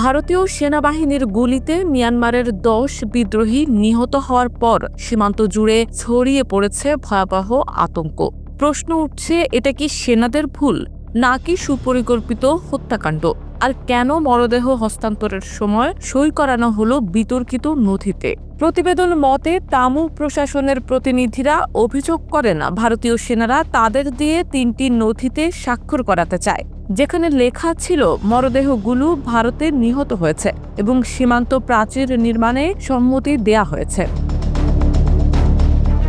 ভারতীয় সেনাবাহিনীর গুলিতে মিয়ানমারের দশ বিদ্রোহী নিহত হওয়ার পর সীমান্ত জুড়ে ছড়িয়ে পড়েছে ভয়াবহ আতঙ্ক। প্রশ্ন উঠছে, এটা কি সেনাদের ভুল নাকি সুপরিকল্পিত হত্যাকাণ্ড? আর কেন মরদেহ হস্তান্তরের সময় সই করানো হলো বিতর্কিত নথিতে? প্রতিবেদন মতে, তামু প্রশাসনের প্রতিনিধিরা অভিযোগ করেন, ভারতীয় সেনারা তাদের দিয়ে তিনটি নথিতে স্বাক্ষর করাতে চায়। যেখানে লেখা ছিল মরদেহগুলো ভারতে নিহত হয়েছে এবং সীমান্ত প্রাচীর নির্মাণে সম্মতি দেয়া হয়েছে।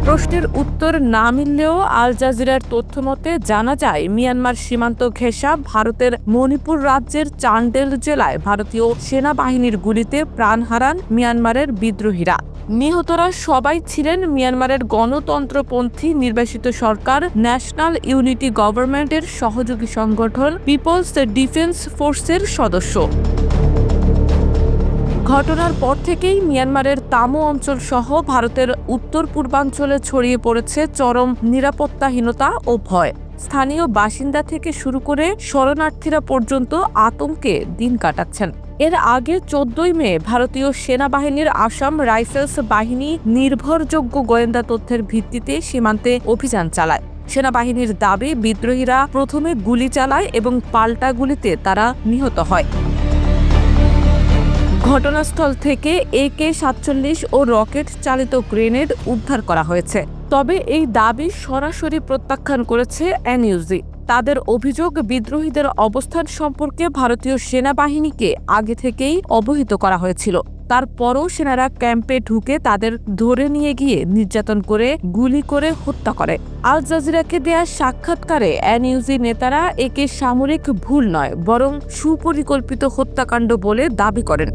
প্রশ্নের উত্তর না মিললেও আল জাজিরার তথ্য মতে জানা যায়, মিয়ানমার সীমান্ত ঘেঁষা ভারতের মণিপুর রাজ্যের চান্ডেল জেলায় ভারতীয় সেনাবাহিনীর গুলিতে প্রাণ হারান মিয়ানমারের বিদ্রোহীরা। নিহতরা সবাই ছিলেন মিয়ানমারের গণতন্ত্রপন্থী নির্বাসিত সরকার, ন্যাশনাল ইউনিটি গভর্নমেন্টের সহযোগী সংগঠন, পিপলস ডিফেন্স ফোর্সের সদস্য। ঘটনার পর থেকেই মিয়ানমারের তামো অঞ্চল সহ ভারতের উত্তর পূর্বাঞ্চলে ছড়িয়ে পড়েছে চরম নিরাপত্তাহীনতা ও ভয়। স্থানীয় বাসিন্দা থেকে শুরু করে শরণার্থীরা পর্যন্ত আতঙ্কে দিন কাটাচ্ছেন। এর আগে চোদ্দই মে ভারতীয় সেনাবাহিনীর আসাম রাইফেলস বাহিনী নির্ভরযোগ্য গোয়েন্দা তথ্যের ভিত্তিতে সীমান্তে অভিযান চালায়। সেনাবাহিনীর দাবি, বিদ্রোহীরা প্রথমে গুলি চালায় এবং পাল্টা গুলিতে তারা নিহত হয়। ঘটনাস্থল থেকে একে সাতচল্লিশ ও রকেট চালিত গ্রেনেড উদ্ধার করা হয়েছে। তবে এই দাবি সরাসরি প্রত্যাখ্যান করেছে এনইউজি। তাদের অভিযোগ, বিদ্রোহীদের অবস্থান সম্পর্কে ভারতীয় সেনাবাহিনীকে আগে থেকেই অবহিত করা হয়েছিল। তারপরও সেনারা ক্যাম্পে ঢুকে তাদের ধরে নিয়ে গিয়ে নির্যাতন করে, গুলি করে হত্যা করে। আল জাজিরাকে দেয়া সাক্ষাৎকারে এনইউজি নেতারা একে সামরিক ভুল নয়, বরং সুপরিকল্পিত হত্যাকাণ্ড বলে দাবি করেন।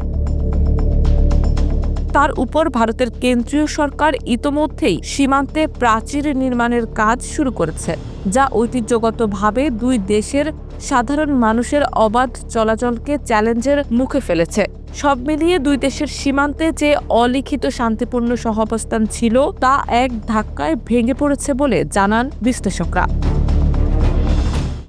তার উপর ভারতের কেন্দ্রীয় সরকার ইতোমধ্যেই সীমান্তে প্রাচীর নির্মাণের কাজ শুরু করেছে, যা ঐতিহ্যগতভাবে দুই দেশের সাধারণ মানুষের অবাধ চলাচলকে চ্যালেঞ্জের মুখে ফেলেছে। সব মিলিয়ে দুই দেশের সীমান্তে যে অলিখিত শান্তিপূর্ণ সহাবস্থান ছিল, তা এক ধাক্কায় ভেঙে পড়েছে বলে জানান বিশ্লেষকরা।